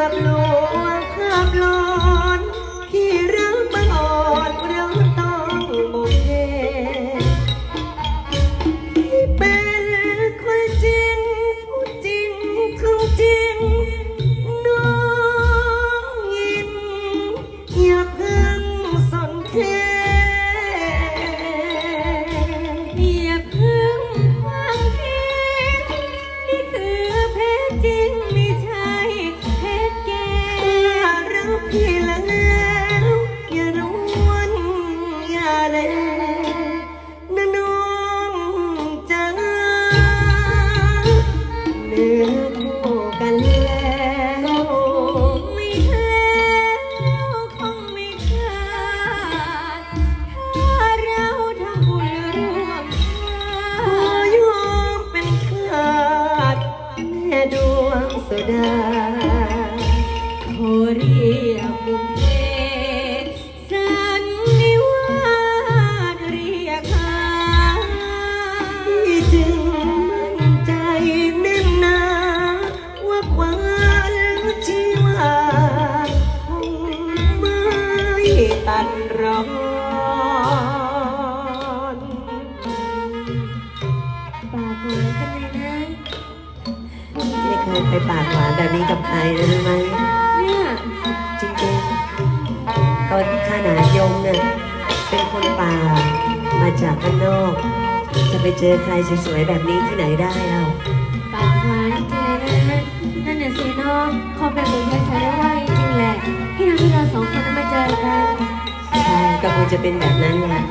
I don't know. đời ไอรู้ไหมเนี่ยจริงๆตอนที่ขนาดยงเนี่ยเป็นคนป่ามาจากบ้างนอก จะไปเจอใครสวยๆแบบนี้ที่ไหนได้เราป่าหวานเจรินั่นเนี่ยสีเนาะขอเป็นบุญใช้ได้ว่าจริงแหละที่ทำที่เราสองคนมาเจอกันใช่ก็คงจะเป็นแบบนั้นแหละ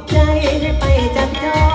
อบใจได้ไปจับจอง